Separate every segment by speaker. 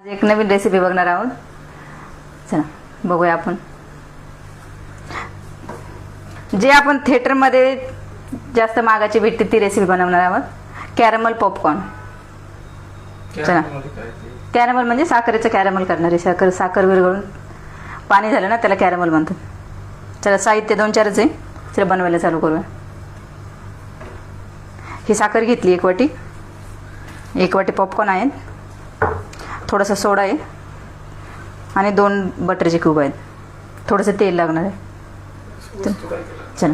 Speaker 1: आज एक नवीन रेसिपी बघणार आहोत. चला बघूया आपण. जे आपण थिएटरमध्ये जास्त मागाची भेटते ती रेसिपी बनवणार आहोत. कॅरमल पॉपकॉर्न चला. कॅरमल म्हणजे साखरेचं कॅरमल करणारे साखर साखर विरघळून पाणी झालं ना त्याला कॅरमल म्हणतात. चला साहित्य दोन चारच आहे. चला बनवायला चालू करूया. ही साखर घेतली एक वाटी. एक वाटी पॉपकॉर्न आहेत. थोडासा सोडा आहे. आणि दोन बटरचे क्यूब आहेत. थोडंसं तेल लागणार आहे. चला.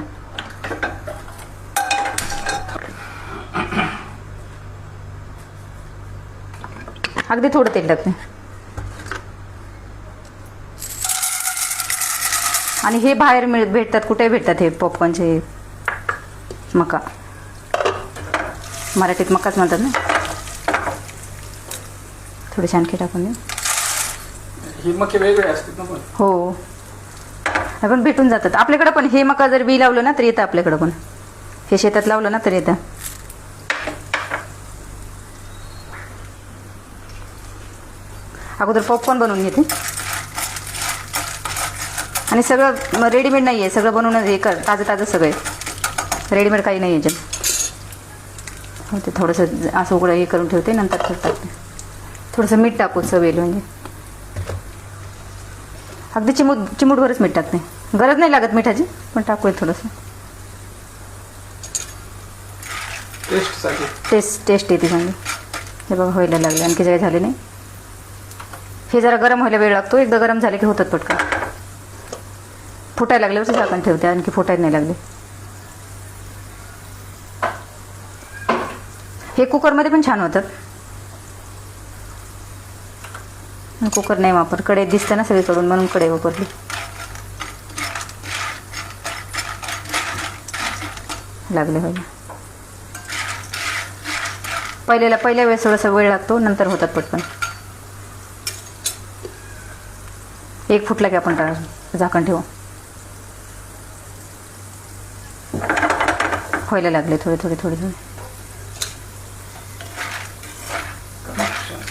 Speaker 1: अगदी थोडं तेल टाकते. आणि हे बाहेर मिळ भेटतात. कुठे भेटतात हे पॉपकॉर्नचे मका. मराठीत मकाच म्हणतात ना? थोडेसे आणखी टाकून देऊ.
Speaker 2: ही मके वेगळे असतात ना पण.
Speaker 1: हो. पण भेटून जातात. आपल्याकडं पण हे मका जर बी लावलं ना तर येतं आपल्याकडं पण. हे शेतात लावलं ना तर येतं. अगोदर पॉपकॉर्न बनवून घेते. आणि सगळं रेडीमेड नाही आहे सगळं बनवून हे कर ताजं ताजं सगळं आहे. रेडीमेड काही नाही आहे याच्यात हो ते थोडंसं असं उघडं हे करून ठेवते नंतर टाकते थोडंसं मीठ टाकू चवेल म्हणजे. अगदी चिमूट चिमूटभरच मीठ टाकते. गरज नाही लागत मिठाची पण टाकूया थोडंसं. टेस्ट टेस्ट येते चांगली. हे बघा व्हायला लागले. आणखी काही झाले नाही. हे जरा गरम व्हायला वेळ लागतो. एकदा गरम झाले की होतात पटकन फुटायला लागल्यावरच झाकण ठेवते. आणखी फुटायला नाही लागले. हे कुकरमध्ये पण छान होतात पण कुकर नाही वापर. कडे दिसतं ना सगळीकडून म्हणून कडे वापरली. लागले पाहिजे पहिल्याला पहिल्या वेळेस थोडासा वेळ लागतो नंतर होतात पटकन. एक फुटला की आपण झाकण ठेवू. व्हायला लागले थोडे थोडे थोडे थोडे.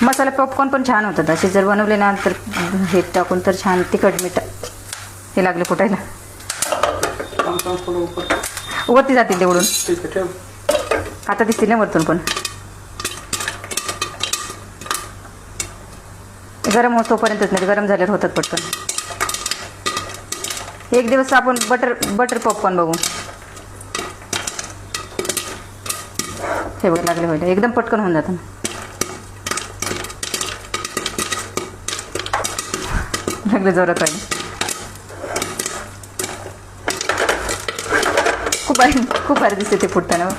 Speaker 1: मसाला पॉपकॉर्न पण छान होतात. असे जर बनवले ना तर हे टाकून तर छान तिखट मीठ हे लागले फुटायला. वरती जातील तेवढून आता दिसतील ना वरतून पण. गरम होतोपर्यंतच नाही गरम झाल्यावर होतात पटकन. एक दिवस आपण बटर बटर पॉपकॉर्न बघू. हे बघ लागले होईल. एकदम पटकन होऊन जातं. जोरात व्हायला खूप खूप भारी दिसते ते फुटताना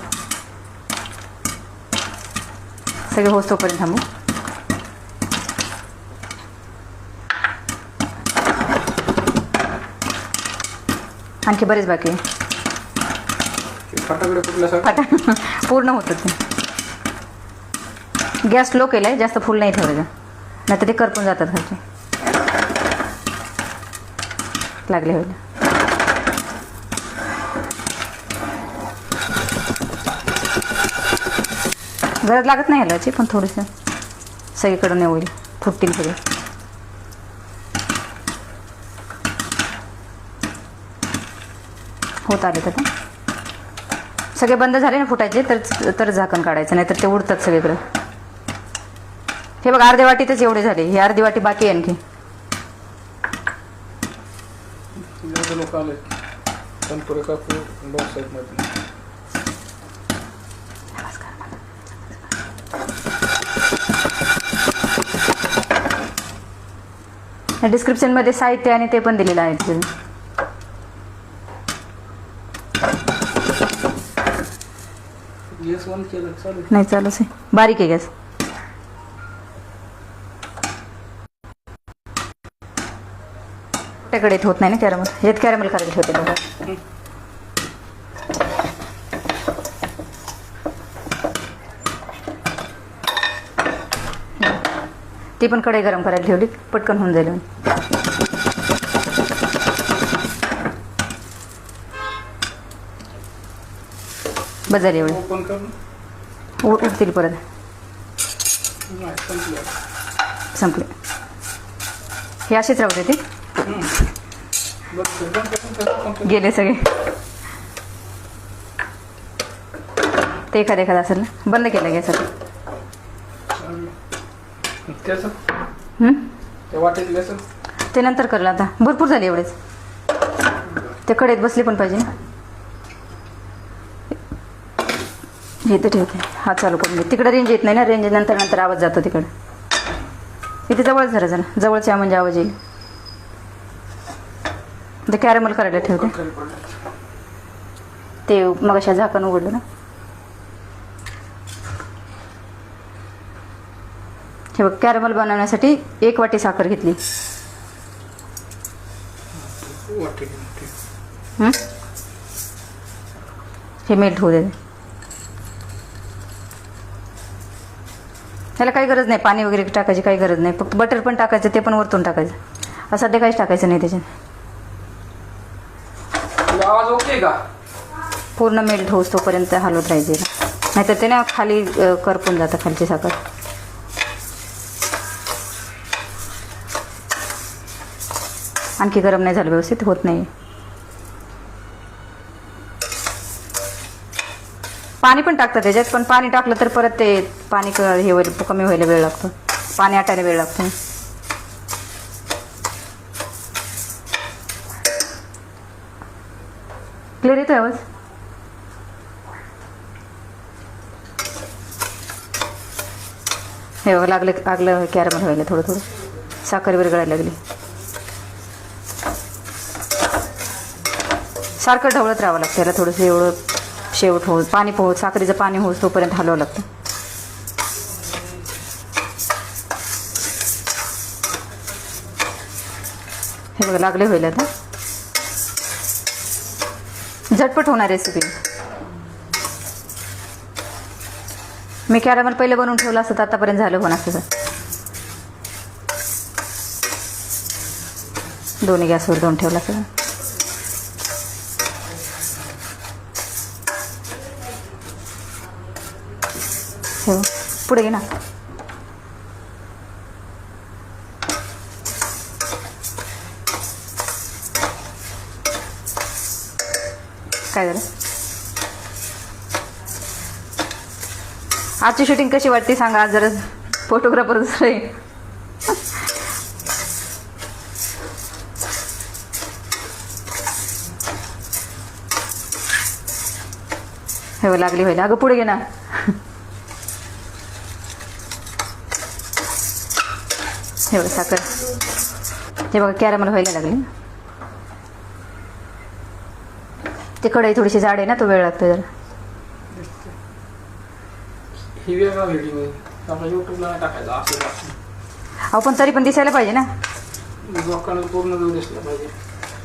Speaker 1: सगळे होस तोपर्यंत थांबू आणखी बरेच बाकी फाटा पूर्ण होतं ते गॅस लो केला आहे जास्त फुल नाही ठेवायचं नाही तर ते करपून जातात खालचे लागले होईल गरज लागत नाही ह्यालाची पण थोडंसं सगळीकडून होईल. फुटतील सगळे. होत आले तर सगळे बंद झाले ना फुटायचे तर तर झाकण काढायचं नाही तर ते उडतात सगळीकडे. हे बघ अर्ध्या वाटीतच एवढे झाले. हे अर्धी वाटी बाकी आहे आणखी.
Speaker 2: एवढे लोक आले तनपुरे काकू दोन साईडमध्ये
Speaker 1: डिस्क्रिप्शनमध्ये साहित्य आणि ते पण दिलेलं आहे
Speaker 2: चालेल.
Speaker 1: नाही चालूच आहे. बारीक आहे गॅस. त्याकडे होत नाही ना कॅरमल. हेच कॅरमल करायला ठेवते बघा. ती पण कढई गरम करायला ठेवली पटकन होऊन जाईल बस झाली एवढी. उठतील परत.
Speaker 2: संपले.
Speaker 1: हे असेच राहू दे ते
Speaker 2: बरं सर, बंद कर, बंद कर, बंद कर.
Speaker 1: गेले सगळे. ते एखादं एखादं असेल ना. बंद केलं गॅस आता. हं?
Speaker 2: वाटेतलं असं
Speaker 1: ते नंतर करलं आता. भरपूर झाले एवढेच. ते कडेत बसले पण पाहिजे ना. हे तर ठेवते हा चालू करून घे तिकडे रेंज येत नाही ना. रेंज नंतर नंतर आवाज जातो तिकडे. इथे जवळच जरा जरा जवळच्या म्हणजे आवाज येईल. ते कॅरमल करायला ठेवते. ते मग अशा झाकण उघडलं ना. हे बघ कॅरमल बनवण्यासाठी एक वाटी साखर घेतली. हे? मेल्ट होऊ दे. त्याला काही गरज नाही पाणी वगैरे टाकायची काही गरज नाही. फक्त बटर पण टाकायचं ते पण वरतून टाकायचं. असं ते काहीच टाकायचं नाही त्याच्यात.
Speaker 2: आवाज ओके का?
Speaker 1: पूर्ण मेल्ट होऊस तोपर्यंत हलवत राहायचे नाहीतर ते ना खाली करपून जातं खालची साखर. आणखी गरम नाही झालं व्यवस्थित होत नाही. पाणी पण टाकतं त्याच्यात पण पाणी टाकलं तर परत ते पाणी क- हे होईल कमी व्हायला वेळ लागतो. पाणी आटायला वेळ लागतो. क्लिअर येतो आवाज हे बघा लागलं लागलं कॅरमल व्हायला थोडं थोडं. साखर विरगळायला लागली. सारखं ढवळत राहावं लागतं याला थोडंसं एवढं शेवट होत पाणी पोहोच साखरेचं पाणी होत तोपर्यंत हलवावं लागतं. हे बघा लागले होईल आता. झटपट होणार रेसिपी मी कॅरमल पहिले बनवून ठेवलं असतं तर आतापर्यंत झालं पण असतं दोन्ही गॅसवर दोन ठेवला असतं. ठेव. पुढे घे ना. काय झालं? आजची शूटिंग कशी वाटते सांगा आज जरा फोटोग्राफर झाले आहे हे लागली व्हायला अगं पुढे घे ना. हे बघा साखर. हे बघा कॅरमल व्हायला लागली. ते कढई थोडीशी जाड आहे ना तो वेळ लागतो जरा.
Speaker 2: ही वेगळा व्हिडिओ आहे आपल्या युट्यूबला नाही टाकायचा असं असं.
Speaker 1: अहो पण तरी पण दिसायला पाहिजे ना.
Speaker 2: लोकांना पूर्ण वेळ दिसला पाहिजे.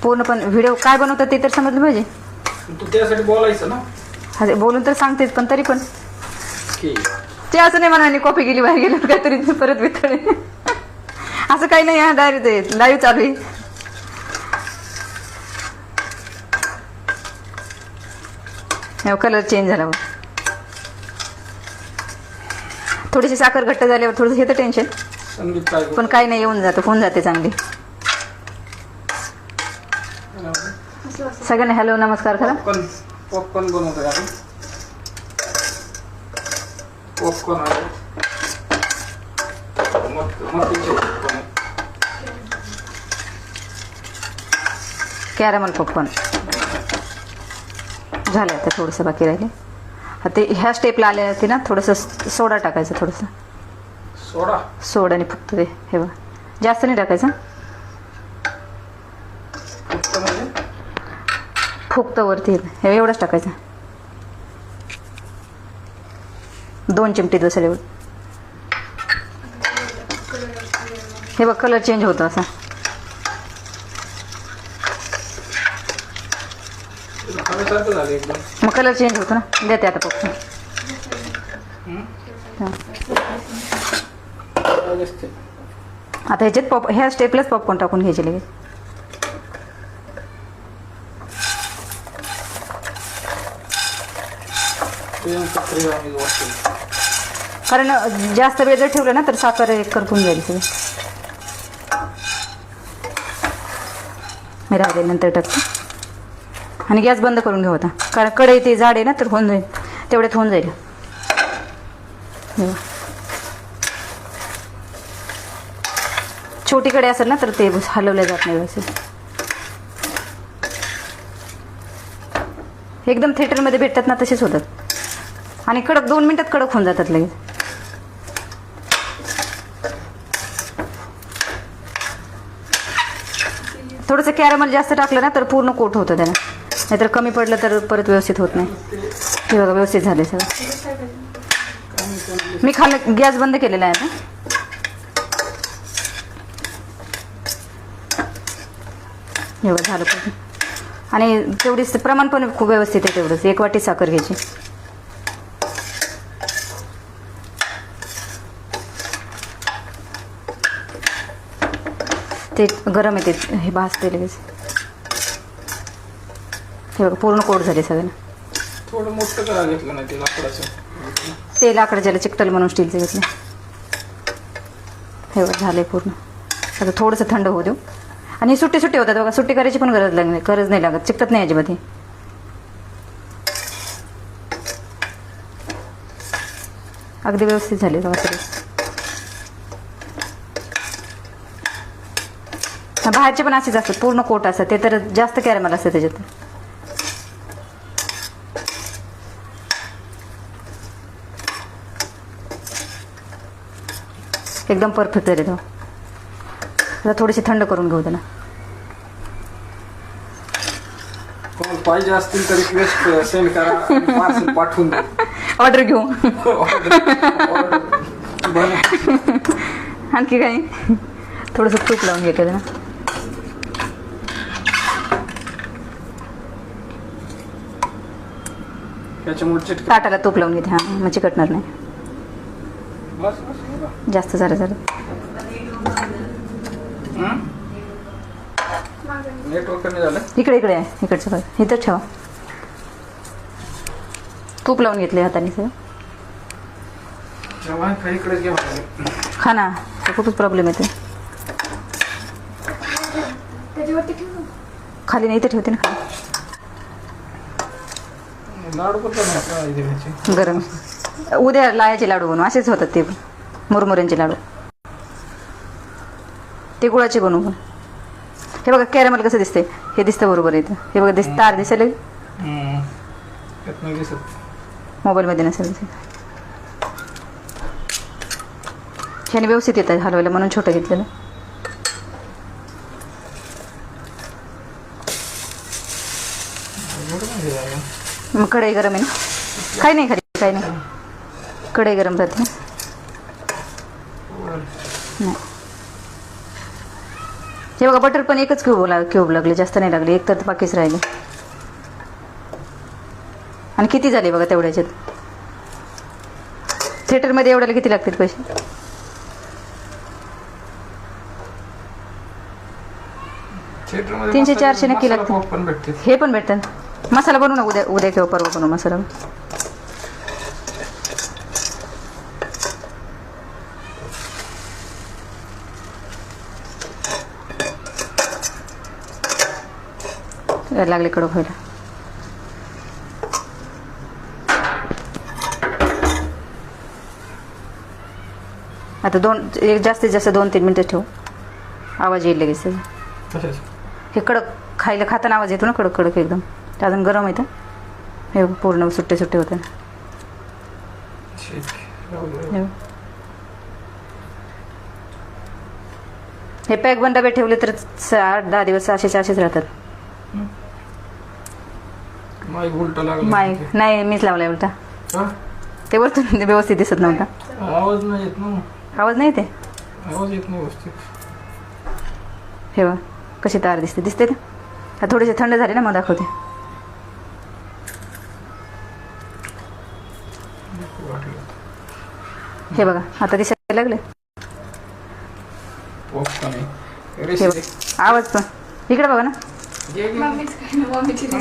Speaker 1: पूर्ण पण व्हिडिओ काय बनवतात ते तर समजलं पाहिजे.
Speaker 2: तू त्यासाठी बोलायचं ना.
Speaker 1: हा, ते बोलून तर सांगतेच पण तरी पण.
Speaker 2: की
Speaker 1: ते असं नाही म्हणा कॉफी गेली बाहेर गेली काहीतरी परत वितळे असं काही नाही हा डायरेक्ट लाईव्ह चालू आहे. कलर चेंज झाला. थोडीशी साखर घट्ट झाल्यावर थोडंसं येतं टेन्शन
Speaker 2: काय
Speaker 1: पण काही नाही येऊन जातं होऊन जाते चांगली. सगळ्यांना हॅलो नमस्कार करा.
Speaker 2: पॉपकॉर्न बनवतो आपण? पॉपकॉर्न.
Speaker 1: कॅरमल पॉपकॉर्न झालं आता थोडंसं बाकी राहिले हा ते ह्या स्टेपला आले होते ना थोडंसं सोडा टाकायचं थोडंसं.
Speaker 2: सोडा?
Speaker 1: सोड आणि फक्त ते हे बघ. जास्त नाही टाकायचं?
Speaker 2: फक्त म्हणजे?
Speaker 1: वरती हे एवढंच टाकायचं. दोन चिमटी दुसरे एवढं. हे बघ कलर चेंज होतो असा. मग कलर चेंज होतो ना. देते आता
Speaker 2: पक्ष
Speaker 1: आता ह्याच्यात पॉप ह्या स्टेपलाच पॉपकॉर्न टाकून घ्यायचे लगेच. कारण जास्त वेळ जर ठेवलं ना तर साखर करपून जाईल ते मी राहिले नंतर टाकतो. आणि गॅस बंद करून घेऊ आता. कारण कढई ते जाड आहे ना तर होऊन जाईल. तेवढ्यात होऊन जाईल. छोटी कढई असेल ना तर ते हलवल्या जात नाही व्यवस्थित. एकदम थिएटरमध्ये भेटतात ना तसेच होतात. आणि कडक दोन मिनिटात कडक होऊन जातात लगेच. थोडंसं कॅरमल जास्त टाकलं ना तर पूर्ण कोट होतं त्याला. नाहीतर कमी पडलं तर परत व्यवस्थित होत नाही. हे बघा व्यवस्थित झाले सगळं. मी खाल्लं गॅस बंद केलेला आहे आता. एवढं झालं पूर्ण. आणि तेवढीच प्रमाण पण खूप व्यवस्थित आहे तेवढंच. एक वाटी साखर घ्यायची. ते गरम आहे हे भाजते लगेच. हे बघा पूर्ण कोट झाले सगळ्यांना
Speaker 2: थोडं मोठं करा घेतलं नाही ते लाकडाचं.
Speaker 1: ते लाकडं ज्याला चिकटल म्हणून स्टीलचे घेतले. हे बघ झाले पूर्ण. आता थोडंसं थंड होऊ देऊ. आणि सुट्टी सुट्टी होतात बघा सुट्टी करायची पण गरज लागली गरज नाही लागत. चिकटत नाही अजिबात हे. अगदी व्यवस्थित झाले बघा सगळे. बाहेरचे पण असेच असतात पूर्ण कोट असतात. ते तर जास्त कॅरेमल असतं त्याच्यात. एकदम परफेक्ट झाले तो. आता थोडेसे थंड करून घेऊ
Speaker 2: कोणाला पाहिजे असतील तर रिक्वेस्ट सेंड करा पार्सल पाठवून
Speaker 1: ऑर्डर घेऊ. आणखी काही? थोडंसं तूप लावून घेते
Speaker 2: चिटका
Speaker 1: ताटाला तूप लावून घेते हां. मग चिकटणार नाही. जास्त झालं झालं.
Speaker 2: हं?
Speaker 1: इकडे इकडे आहे इकडचं बघ. इथं ठेवा. तूप लावून घेतले हाताने
Speaker 2: लागेल
Speaker 1: खा ना तो खूपच प्रॉब्लेम येते खाली नाही इथं ठेवते ना. खाली गरम. उद्या लायाचे लाडू बनवू असेच होतात ते पण. मुरमुऱ्यांचे लाडू. ते गुळाचे बनवू पण हे बघा कॅरेमल कसं दिसते हे दिसतं बरोबर इथं. हे बघा दिस तार दिसेल? मोबाईलमध्ये नसेल ह्याने व्यवस्थित येतात हलवायला म्हणून छोटं घेतलेलं. मग कढई गरम आहे ना? काही नाही खाली काही नाही. कढई गरम राहते ना? नाही. हे बघा बटर पण एकच क्यूब लाग क्यूब लागले जास्त नाही लागले. एक तर बाकीच राहिले. आणि किती झाले बघा तेवढ्याच्यात? थिएटरमध्ये एवढ्याला किती लागतील पैसे? तीनशे, चारशे नक्की लागतील. हे पण भेटतात मसाला बनवू ना उद्या उद्या किंवा परवा बनवू मसाला. लागले कडक व्हायला आता दोन एक जास्तीत जास्त दोन तीन मिनटं ठेवू आवाज येईल लगेच? हे कडक खायला खाताना आवाज येतो ना कडक कडक एकदम अजून गरम येतं हे पूर्ण सुट्टे सुट्टे होते.
Speaker 2: एवढं.
Speaker 1: हे. हे पॅक बंद डबे ठेवले तर आठ दहा दिवस असेच असेच राहतात
Speaker 2: माईक उलटा लागला
Speaker 1: माय नाही मीच लावलाय उलटा.
Speaker 2: हा?
Speaker 1: ते वरतून व्यवस्थित दिसत नव्हता.
Speaker 2: आवाज नाही येत ना.
Speaker 1: आवाज नाही ते
Speaker 2: आवाज येत नाही व्यवस्थित.
Speaker 1: हे बघ कशी तार दिसते दिसते का? आता थोडेसे थंड झाले ना मग दाखवते.
Speaker 2: वाटलं
Speaker 1: हे बघा आता दिसायला लागले. हे. बघ आवाज पण. इकडे बघा ना.
Speaker 3: मम्मीच काय ना मम्मीची रेसिपी